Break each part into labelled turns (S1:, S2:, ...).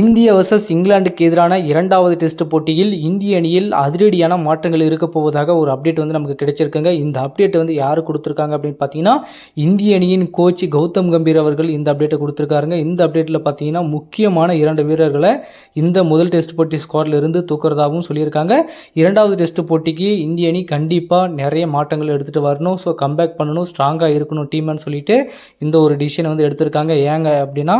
S1: இந்திய வர்சஸ் இங்கிலாந்துக்கு எதிரான இரண்டாவது டெஸ்ட் போட்டியில் இந்திய அணியில் அதிரடியான மாற்றங்கள் இருக்க போவதாக ஒரு அப்டேட் வந்து நமக்கு கிடைச்சிருக்குங்க. இந்த அப்டேட் வந்து யார் கொடுத்துருக்காங்க அப்படின்னு பார்த்தீங்கன்னா இந்திய அணியின் கோச் கௌதம் கம்பீர் அவர்கள் இந்த அப்டேட்டை கொடுத்துருக்காருங்க. இந்த அப்டேட்டில் பார்த்தீங்கன்னா முக்கியமான இரண்டு வீரர்களை இந்த முதல் டெஸ்ட் போட்டி ஸ்குவாட்ல இருந்து தூக்குறதாகவும் சொல்லியிருக்காங்க. இரண்டாவது டெஸ்ட் போட்டிக்கு இந்திய அணி கண்டிப்பாக நிறைய மாற்றங்கள் எடுத்துகிட்டு வரணும். ஸோ கம்பேக் பண்ணணும் ஸ்ட்ராங்காக இருக்கணும் டீம்னு சொல்லிட்டு இந்த ஒரு டிசிஷனை வந்து எடுத்திருக்காங்க. ஏங்க அப்படின்னா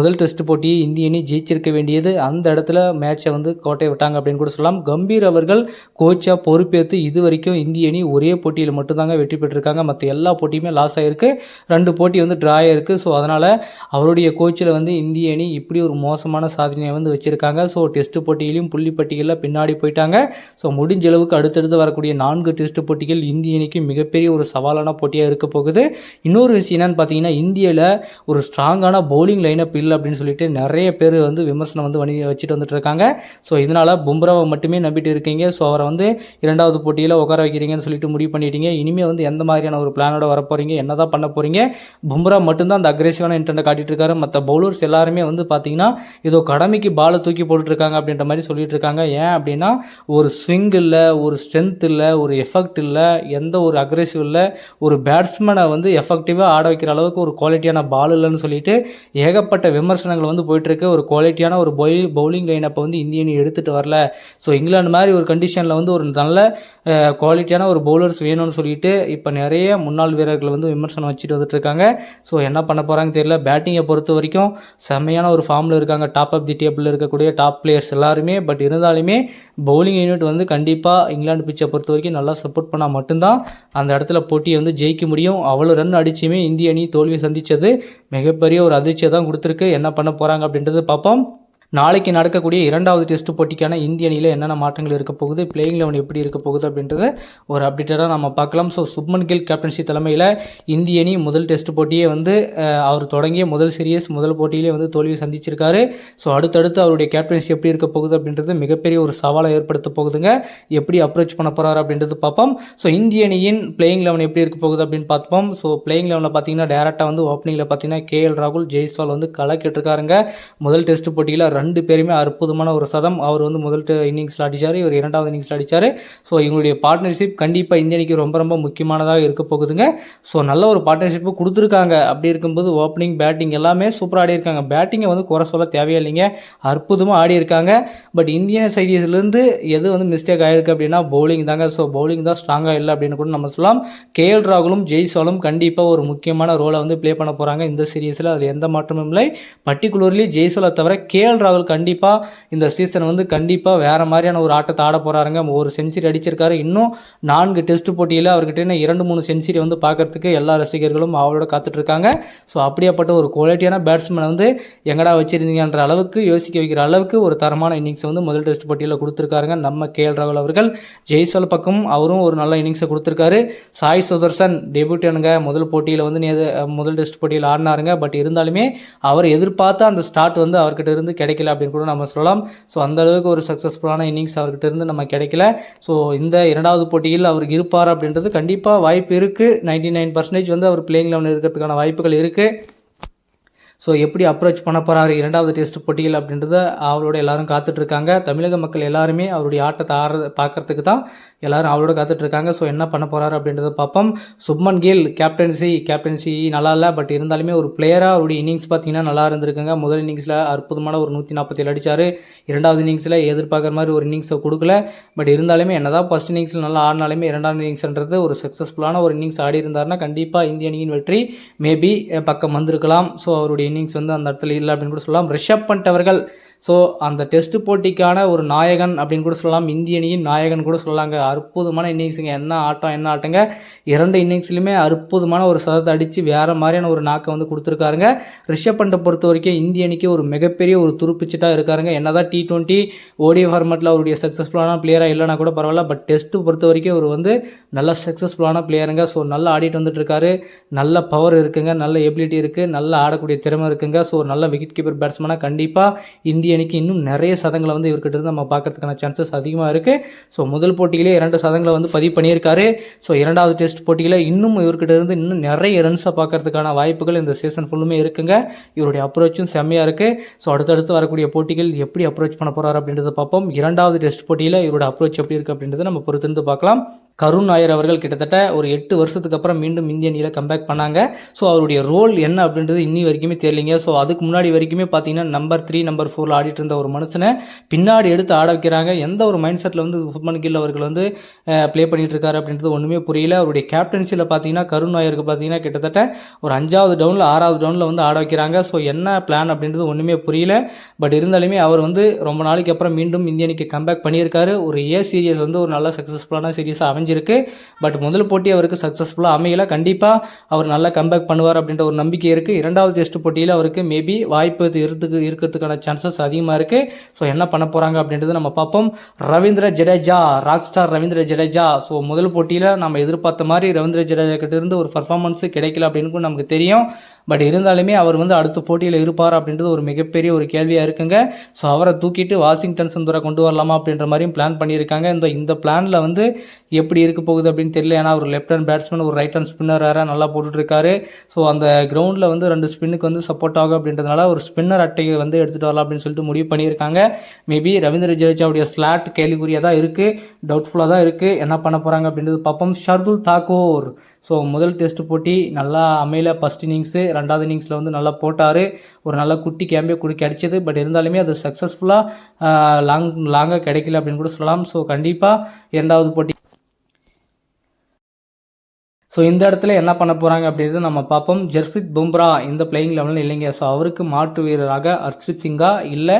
S1: முதல் டெஸ்ட் போட்டியை இந்திய அணி ஜெயிச்சிருக்க வேண்டியது. அந்த இடத்துல மேட்சை வந்து கோட்டை விட்டாங்க அப்படின்னு கூட சொல்லலாம். கம்பீர் அவர்கள் கோச்சாக பொறுப்பேற்று இது வரைக்கும் இந்திய அணி ஒரே போட்டியில் மட்டும்தாங்க வெற்றி பெற்றிருக்காங்க. மற்ற எல்லா போட்டியுமே லாஸ் ஆகிருக்கு ரெண்டு போட்டி வந்து ட்ரா ஆகிருக்கு ஸோ அதனால் அவருடைய கோச்சில் வந்து இந்திய அணி இப்படி ஒரு மோசமான சாதனையை வந்து வச்சுருக்காங்க. ஸோ டெஸ்ட் போட்டியிலையும் புள்ளி பட்டியலில் பின்னாடி போயிட்டாங்க. ஸோ முடிஞ்ச அளவுக்கு அடுத்தடுத்து வரக்கூடிய நான்கு டெஸ்ட் போட்டிகள் இந்திய அணிக்கு மிகப்பெரிய ஒரு சவாலான போட்டியாக இருக்க போகுது. இன்னொரு விஷயம் என்னன்னு பார்த்தீங்கன்னா இந்தியாவில் ஒரு ஸ்ட்ராங்கான பவுலிங் லைனப் இல்லை அப்படின்னு சொல்லிட்டு நிறைய பேர் வந்து விமர்சனம் வந்து வணி வச்சுட்டு வந்துட்டு இருக்காங்க ஸோ இதனால் பும்ராவை மட்டுமே நம்பிட்டு இருக்கீங்க. ஸோ அவரை வந்து இரண்டாவது போட்டியில் உட்கார வைக்கிறீங்கன்னு சொல்லிட்டு முடிவு பண்ணிட்டீங்க. இனிமேல் வந்து எந்த மாதிரியான ஒரு பிளானோட வரப்போகிறீங்க என்ன தான் பண்ண போகிறீங்க பும்ரா மட்டும்தான் அந்த அக்ரெசிவான இன்டென்ட்டை காட்டிட்டு இருக்காரு. மற்ற பவுலர்ஸ் எல்லாருமே வந்து பார்த்தீங்கன்னா ஏதோ கடமைக்கு பாலை தூக்கி போட்டுட்டு இருக்காங்க அப்படின்ற மாதிரி சொல்லிட்டு இருக்காங்க. ஏன் அப்படின்னா ஒரு ஸ்விங் இல்லை ஒரு ஸ்ட்ரென்த் இல்லை ஒரு எஃபெக்ட் இல்லை எந்த ஒரு அக்ரெசிவ் இல்லை ஒரு பேட்ஸ்மேனை வந்து எஃபெக்டிவாக ஆட வைக்கிற அளவுக்கு ஒரு குவாலிட்டியான பால் இல்லைன்னு சொல்லிட்டு ஏகப்பட்ட விமர்சனங்கள் வந்து போயிட்டுருக்கு ஒரு குவாலிட்டியான ஒரு பவுலிங் பவுலிங் லைனப்பை வந்து இந்திய அணி எடுத்துகிட்டு வரல. ஸோ இங்கிலாந்து மாதிரி ஒரு கண்டிஷனில் வந்து ஒரு நல்ல குவாலிட்டியான ஒரு பவுலர்ஸ் வேணும்னு சொல்லிட்டு இப்போ நிறைய முன்னாள் வீரர்கள் வந்து விமர்சனம் வச்சுட்டு வந்துட்டு இருக்காங்க ஸோ என்ன பண்ண போகிறாங்க தெரியல. பேட்டிங்கை பொறுத்த வரைக்கும் செம்மையான ஒரு ஃபார்மில் இருக்காங்க. டாப் ஆஃப் தி டேபிளில் இருக்கக்கூடிய டாப் பிளேயர்ஸ் எல்லாருமே. பட் இருந்தாலுமே பவுலிங் யூனிட் வந்து கண்டிப்பாக இங்கிலாந்து பிச்சை பொறுத்த வரைக்கும் நல்லா சப்போர்ட் பண்ணால் மட்டும்தான் அந்த இடத்துல போட்டியை வந்து ஜெயிக்க முடியும். அவ்வளோ ரன் அடிச்சுமே இந்திய அணி தோல்வி சந்தித்தது மிகப்பெரிய ஒரு அதிர்ச்சியை தான் கொடுத்துருக்கு. என்ன பண்ண போகிறாங்க அப்படின்றது பார்ப்போம். நாளைக்கு நடக்கக்கூடிய இரண்டாவது டெஸ்ட் போட்டிக்கான இந்திய அணியில் என்னென்ன மாற்றங்கள் இருக்க போகுது பிளேயிங் லெவன் எப்படி இருக்க போகுது அப்படின்றத ஒரு அப்டேட்டடாக நம்ம பார்க்கலாம். ஸோ சுப்மன் கில் கேப்டன்ஷி தலைமையில் இந்திய அணி முதல் டெஸ்ட் போட்டியே வந்து அவர் தொடங்கிய முதல் சீரியஸ் முதல் போட்டியிலே வந்து தோல்வி சந்திச்சிருக்காரு. ஸோ அடுத்தடுத்து அவருடைய கேப்டன்ஷி எப்படி இருக்க போகுது அப்படின்றது மிகப்பெரிய ஒரு சவாலை ஏற்படுத்த போகுதுங்க. எப்படி அப்ரோச் பண்ண போகிறாரு அப்படின்றது பார்ப்போம். ஸோ இந்திய அணியின் பிளேயிங் லெவன் எப்படி இருக்க போகுது அப்படின்னு பார்ப்போம். ஸோ பிளேயிங் லெவனில் பார்த்தீங்கன்னா டேரெக்டாக வந்து ஓப்பனிங்கில் பார்த்தீங்கன்னா கேஎல் ராகுல் ஜெய்ஸ்வால் வந்து கலக்கிட்டு இருக்காருங்க முதல் டெஸ்ட் போட்டியில் ரெண்டு பேருமே அற்புதமான ஒரு சதம். அவர் வந்து முதல் இன்னிங்ஸில் அடித்தார் இவர் இரண்டாவது இன்னிங்ஸில் அடித்தார் ஸோ இவங்களுடைய பார்ட்னர்ஷிப் கண்டிப்பாக இந்திய அணிக்கு ரொம்ப ரொம்ப முக்கியமானதாக இருக்க போகுதுங்க. ஸோ நல்ல ஒரு பார்ட்னர்ஷிப்பு கொடுத்துருக்காங்க. அப்படி இருக்கும்போது ஓப்பனிங் பேட்டிங் எல்லாமே சூப்பராக ஆடி இருக்காங்க பேட்டிங்கை வந்து குறை சொல்ல தேவையில்லைங்க. அற்புதமாக ஆடி இருக்காங்க பட் இந்தியன் சைடிஸ்லேருந்து எது வந்து மிஸ்டேக் ஆகிருக்கு அப்படின்னா பவுலிங் தாங்க. ஸோ பவுலிங் தான் ஸ்ட்ராங்காக இல்லை அப்படின்னு கூட நம்ம சொல்லலாம். கே எல் ராகுலும் ஜெய்சாலும் கண்டிப்பாக ஒரு முக்கியமான ரோலை வந்து ப்ளே பண்ண போகிறாங்க இந்த சீரீஸில் அதில் எந்த மாற்றமும் இல்லை. பர்டிகுலர்லி ஜெய்ஸ்வாலை தவிர கே எல் ராகுல் கண்டிப்பாக இந்த சீசன் வந்து கண்டிப்பாக வேறு மாதிரியான ஒரு ஆட்டத்தை ஆட போகிறாருங்க ஒரு செஞ்சுரி அடிச்சிருக்காரு. இன்னும் நான்கு டெஸ்ட் போட்டியில் அவர்கிட்ட இரண்டு மூணு செஞ்சுரி வந்து பார்க்கறதுக்கு எல்லா ரசிகர்களும் அவளோட காத்துட்ருக்காங்க. ஸோ அப்படியாப்பட்ட ஒரு குவாலிட்டியான பேட்ஸ்மேன் வந்து எங்கடா வச்சுருந்தீங்கன்ற அளவுக்கு யோசிக்க வைக்கிற அளவுக்கு ஒரு தரமான இன்னிங்ஸை வந்து முதல் டெஸ்ட் போட்டியில் கொடுத்துருக்காருங்க. நம்ம கேஎல் ராகுல் அவர்கள். ஜெய்ஸ்வால் பக்கம் அவரும் ஒரு நல்ல இன்னிங்ஸை கொடுத்துருக்காரு. சாய் சுதர்சன் டெபியூட்டனுங்க முதல் போட்டியில் வந்து நேது முதல் டெஸ்ட் போட்டியில் ஆடினாருங்க. பட் இருந்தாலுமே அவர் எதிர்பார்த்த அந்த ஸ்டார்ட் வந்து அவர்கிட்ட இருந்து கிடைக்கல அப்படின்னு கூட நம்ம சொல்லலாம். ஸோ அந்த அளவுக்கு ஒரு சக்ஸஸ்ஃபுல்லான இன்னிங்ஸ் அவர்கிட்ட இருந்து நம்ம கிடைக்கல. ஸோ இந்த இரண்டாவது போட்டியில் அவர் இருப்பார் அப்படின்றது கண்டிப்பாக வாய்ப்பு இருக்குது நைன்டி நைன் பர்சன்டேஜ் வந்து அவர் பிளேயிங் லெவன் இருக்கிறதுக்கான வாய்ப்புகள் இருக்குது ஸோ எப்படி அப்ரோச் பண்ண போகிறாரு இரண்டாவது டெஸ்ட் போட்டியில் அப்படின்றத அவரோட எல்லாரும் காத்துட்ருக்காங்க. தமிழக மக்கள் எல்லாருமே அவருடைய ஆட்டத்தை ஆடுற பார்க்கறதுக்கு தான் எல்லாரும் அவரோட காத்துட்ருக்காங்க. ஸோ என்ன பண்ண போகிறாரு அப்படின்றத பார்ப்போம். சுப்மன் கில் கேப்டன்சி கேப்டன்சி நல்லா இல்லை பட் இருந்தாலுமே ஒரு பிளேயராக அவருடைய இன்னிங்ஸ் பார்த்தீங்கன்னா நல்லா இருந்திருக்குங்க. முதல் இன்னிங்ஸில் அற்புதமான ஒரு நூற்றி நாற்பத்தேழு அடிச்சார். இரண்டாவது இன்னிங்ஸில் எதிர்பார்க்குற மாதிரி ஒரு இன்னிங்ஸை கொடுக்கல. பட் இருந்தாலுமே என்னதான் ஃபஸ்ட் இன்னிங்ஸில் நல்லா ஆடினாலுமே இரண்டாவது இன்னிங்ஸ்ன்றது ஒரு சக்ஸஸ்ஃபுல்லான ஒரு இன்னிங்ஸ் ஆடி இருந்தாருன்னா கண்டிப்பாக இந்திய அணியின் வெற்றி மேபி பக்கம் வந்திருக்கலாம். ஸோ அவருடைய இன்னிங்ஸ் வந்து அந்த இடத்துல இல்லை அப்படின்னு கூட சொல்லலாம். ரிஷப் பண்ட் அவர்கள் ஸோ அந்த டெஸ்ட் போட்டிக்கான ஒரு நாயகன் அப்படின்னு கூட சொல்லலாம். இந்திய அணியின் நாயகன் கூட சொல்லலாங்க அற்புதமான இன்னிங்ஸுங்க. என்ன ஆட்டம் என்ன ஆட்டங்க? இரண்டு இன்னிங்ஸ்லையுமே அற்புதமான ஒரு சதத்தை அடித்து வேறு மாதிரியான ஒரு நாக்கை வந்து கொடுத்துருக்காருங்க. ரிஷப் பண்டை பொறுத்த வரைக்கும் இந்திய அணிக்கு ஒரு மிகப்பெரிய ஒரு துருப்பிச்சிட்டாக இருக்காருங்க. என்னதான் டி டுவெண்ட்டி ஓடி ஃபார்மேட்டில் அவருடைய சக்ஸஸ்ஃபுல்லான பிளேயராக இல்லைனா கூட பரவாயில்ல. பட் டெஸ்ட்டு பொறுத்த வரைக்கும் அவர் வந்து நல்ல சக்ஸஸ்ஃபுல்லான பிளேயருங்க ஸோ நல்லா ஆடிட்டு வந்துட்டுருக்காரு. நல்ல பவர் இருக்குங்க. நல்ல எபிலிட்டி இருக்குது நல்லா ஆடக்கூடிய திறமை இருக்குங்க. ஸோ நல்ல விக்கெட் கீப்பர் பேட்ஸ்மேனாக கண்டிப்பாக இந்திய அணிக்கு இன்னும் நிறைய சதங்களை வந்து இவர்கிட்ட இருந்து நம்ம பார்க்கறதுக்கான சான்சஸ் அதிகமாக இருக்குது ஸோ முதல் போட்டியிலே இரண்டு சதங்களை வந்து பதிவு பண்ணியிருக்காரு. ஸோ இரண்டாவது டெஸ்ட் போட்டியில் இன்னும் இவர்கிட்ட இருந்து இன்னும் நிறைய ரன்ஸை பார்க்கறதுக்கான வாய்ப்புகள் இந்த சீசன் ஃபுல்லுமே இருக்குங்க. இவருடைய அப்ரோச்சும் செம்மையாக இருக்குது ஸோ அடுத்தடுத்து வரக்கூடிய போட்டிகள் எப்படி அப்ரோச் பண்ண போகிறார் அப்படின்றத பார்ப்போம். இரண்டாவது டெஸ்ட் போட்டியில் இவரோட அப்ரோச் எப்படி இருக்குது அப்படின்றத நம்ம பொறுத்திருந்து பார்க்கலாம். கருண் நாயர் அவர்கள் கிட்டத்தட்ட ஒரு எட்டு வருஷத்துக்கு அப்புறம் மீண்டும் இந்திய அணியில் கம்பேக் பண்ணாங்க. ஸோ அவருடைய ரோல் என்ன அப்படின்றது இன்னி வரைக்குமே தெரியலைங்க. ஸோ அதுக்கு முன்னாடி வரைக்குமே பார்த்தீங்கன்னா நம்பர் த்ரீ நம்பர் ஃபோரில் ஆடிட்டு இருந்த ஒரு மனுஷனை பின்னாடி எடுத்து ஆட வைக்கிறாங்க. எந்த ஒரு மைண்ட் செட்டில் வந்து சுப்மன் கில் அவர்கள் வந்து ப்ளே பண்ணிட்டு இருக்காரு அப்படின்றது ஒன்றுமே புரியல. அவருடைய கேப்டன்சியில் பார்த்தீங்கன்னா கருண் நாயருக்கு பார்த்தீங்கன்னா கிட்டத்தட்ட ஒரு அஞ்சாவது டவுனில் ஆறாவது டவுனில் வந்து ஆட வைக்கிறாங்க. ஸோ என்ன பிளான் அப்படின்றது ஒன்றுமே புரியல. பட் இருந்தாலுமே அவர் வந்து ரொம்ப நாளைக்கு அப்புறம் மீண்டும் இந்திய கம்பேக் பண்ணியிருக்காரு. ஒரு ஏ சீரியஸ் வந்து ஒரு நல்ல சக்ஸஸ்ஃபுல்லான சீரியஸாக அமைஞ்சிருக்கு. பட் முதல் போட்டி அவருக்கு சக்ஸஸ்ஃபுல்லாக அமையல. கண்டிப்பாக அவர் நல்லா கம்பேக் பண்ணுவார் அப்படின்ற ஒரு நம்பிக்கை இருக்குது இரண்டாவது டெஸ்ட் போட்டியில் அவருக்கு மேபி வாய்ப்பு இது இருக்கிறதுக்கு இருக்கிறதுக்கான சான்சஸ் அதிகமாக இருக்குது ஸோ என்ன பண்ண போகிறாங்க அப்படின்றது நம்ம பார்ப்போம். Ravindra Jadeja rock star Ravindra Jadeja. So முதல் போட்டியில் நம்ம எதிர்பார்த்த மாதிரி ரவீந்திர ஜடேஜா கிட்ட இருந்து ஒரு பர்ஃபார்மன்ஸு கிடைக்கல அப்படின்னு நமக்கு தெரியும். பட் இருந்தாலுமே அவர் வந்து அடுத்த போட்டியில் இருப்பார் அப்படின்றது ஒரு மிகப்பெரிய ஒரு கேள்வியாக இருக்குங்க. ஸோ அவரை தூக்கிட்டு வாஷிங்டன் சுந்தரை கொண்டு வரலாமா அப்படின்ற மாதிரியும் பிளான் பண்ணியிருக்காங்க. இந்த இந்த பிளானில் வந்து எப்படி இருக்க போகுது அப்படின்னு தெரியல. ஏன்னா ஒரு லெஃப்ட் ஹேண்ட் பேட்ஸ்மேன் ஒரு ரைட் ஹேண்ட் ஸ்பின்னர் வேறு நல்லா போட்டுட்ருக்காரு. ஸோ அந்த கிரவுண்டில் வந்து ரெண்டு ஸ்பின்னுக்கு வந்து சப்போர்ட் ஆகும் அப்படின்றதுனால ஒரு ஸ்பின்னர் அட்டையை வந்து எடுத்துகிட்டு வரலாம் அப்படின்னு சொல்லி சொல்லிட்டு முடிவு பண்ணியிருக்காங்க. மேபி ரவீந்திர ஜடேஜாவுடைய ஸ்லாட் கேள்விக்குறியாக தான் இருக்குது டவுட்ஃபுல்லாக தான் இருக்குது என்ன பண்ண போகிறாங்க அப்படின்றது பார்ப்போம். ஷர்துல் தாக்கூர் ஸோ முதல் டெஸ்ட் போட்டி நல்லா அமையல. ஃபஸ்ட் இன்னிங்ஸு ரெண்டாவது இன்னிங்ஸில் வந்து நல்லா போட்டார். ஒரு நல்ல குட்டி கேம்பே கூட கிடைச்சது பட் இருந்தாலுமே அது சக்ஸஸ்ஃபுல்லாக லாங் லாங்காக கிடைக்கல அப்படின்னு கூட சொல்லலாம். ஸோ கண்டிப்பாக இரண்டாவது போட்டி ஸோ இந்த இடத்துல என்ன பண்ண போகிறாங்க அப்படின்றது நம்ம பார்ப்போம். ஜஸ்பிரித் பும்ரா இந்த பிளேயிங் லெவலில் இல்லைங்க. ஸோ அவருக்கு மாற்று வீரராக ஹர்ஷ்பித் சிங்கா இல்லை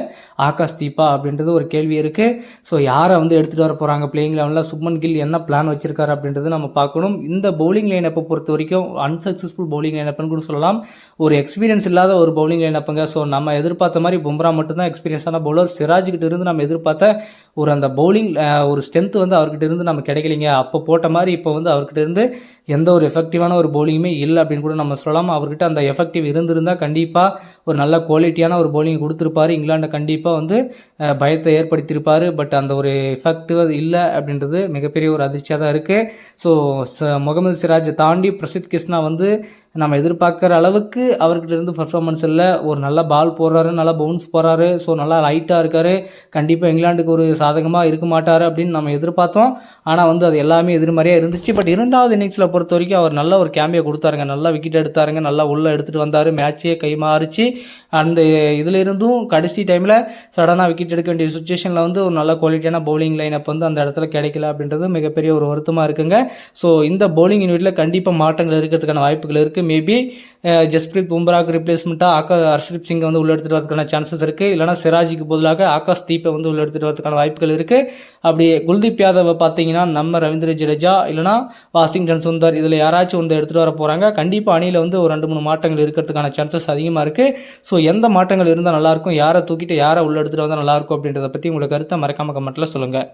S1: ஆகாஷ் தீபா அப்படின்றது ஒரு கேள்வி இருக்குது ஸோ யாரை வந்து எடுத்துகிட்டு வர போகிறாங்க பிளேயிங் லெவலில் சுப்மன் கில் என்ன பிளான் வச்சிருக்காரு அப்படின்றது நம்ம பார்க்கணும். இந்த பவுலிங் லைனப்பை பொறுத்த வரைக்கும் அன்சக்ஸஸ்ஃபுல் பவுலிங் லைனப்னு கூட சொல்லலாம். ஒரு எக்ஸ்பீரியன்ஸ் இல்லாத ஒரு பவுலிங் லைனப்புங்க ஸோ நம்ம எதிர்பார்த்த மாதிரி பும்ரா மட்டும்தான் எக்ஸ்பீரியன்ஸான பவுலர் சிராஜ்கிட்ட இருந்து நம்ம எதிர்பார்த்த ஒரு அந்த பவுலிங் ஒரு ஸ்ட்ரென்த் வந்து அவர்கிட்ட இருந்து நம்ம கிடைக்கலைங்க. அப்போ போட்ட மாதிரி இப்போ வந்து அவர்கிட்ட இருந்து எந்த ஒரு எஃபெக்டிவான ஒரு பவுலிங்குமே இல்லை அப்படின்னு கூட நம்ம சொல்லலாம் அவர்கிட்ட அந்த எஃபெக்டிவ் இருந்திருந்தால் கண்டிப்பாக ஒரு நல்ல குவாலிட்டியான ஒரு பவுலிங் கொடுத்துருப்பாரு. இங்கிலாண்டை கண்டிப்பாக வந்து பயத்தை ஏற்படுத்தியிருப்பார். பட் அந்த ஒரு எஃபெக்டிவ் இல்லை அப்படின்றது மிகப்பெரிய ஒரு அதிர்ச்சியாக தான் இருக்குது ஸோ முகமது சிராஜை தாண்டி பிரசித் கிருஷ்ணா வந்து நம்ம எதிர்பார்க்குற அளவுக்கு அவர்கிட்ட இருந்து பர்ஃபார்மன்ஸ் இல்லை. ஒரு நல்ல பால் போடுறாரு நல்லா பவுன்ஸ் போடுறாரு ஸோ நல்லா லைட்டாக இருக்கார். கண்டிப்பாக இங்கிலாந்துக்கு ஒரு சாதகமாக இருக்க மாட்டார் அப்படின்னு நம்ம எதிர்பார்த்தோம். ஆனால் வந்து அது எல்லாமே எதிர்மறையாக இருந்துச்சு. பட் இரண்டாவது இன்னிங்ஸில் பொறுத்த வரைக்கும் அவர் நல்ல ஒரு கேம்பியை கொடுத்தாருங்க. நல்லா விக்கெட் எடுத்தாருங்க. நல்லா உள்ளே எடுத்துகிட்டு வந்தார். மேட்சே கை மாறிச்சு. அந்த இதிலிருந்தும் கடைசி டைமில் சடனாக விக்கெட் எடுக்க வேண்டிய சுச்சுவேஷனில் வந்து ஒரு நல்ல குவாலிட்டியான பவுலிங் லைனப் வந்து அந்த இடத்துல கிடைக்கல அப்படின்றது மிகப்பெரிய ஒரு வருத்தமாக இருக்குங்க. ஸோ இந்த பவுலிங் யூனிட்டில் கண்டிப்பாக மாற்றங்கள் இருக்கிறதுக்கான வாய்ப்புகள் இருக்குது மேபி ஜஸ்பிரீத் பும்ராக்கு ரிப்ளேஸ்மெண்ட்டாக ஆக்கா ஹர்ஷ்தீப் சிங்கை வந்து உள்ள எடுத்துகிட்டு வரதுக்கான சான்சஸ் இருக்குது இல்லைனா சிராஜிக்கு பதிலாக ஆகாஷ் தீப்பை வந்து உள்ள எடுத்துகிட்டு வரதுக்கான வாய்ப்புகள் இருக்குது அப்படி குல்தீப் யாதவை பார்த்தீங்கன்னா நம்ம ரவீந்திர ஜடேஜா இல்லைனா வாஷிங்டன் சுந்தர் இதில் யாராச்சும் வந்து எடுத்துகிட்டு வர போகிறாங்க கண்டிப்பாக அணியில் வந்து ஒரு ரெண்டு மூணு மாற்றங்கள் இருக்கிறதுக்கான சான்சஸ் அதிகமாக இருக்குது ஸோ எந்த மாற்றங்கள் இருந்தால் நல்லாயிருக்கும் யாரை தூக்கிட்டு யாரை உள்ள எடுத்துகிட்டு வந்தால் நல்லாயிருக்கும் அப்படின்றத பற்றி உங்களோட கருத்தை மறக்காம கமெண்ட்டில் சொல்லுங்கள்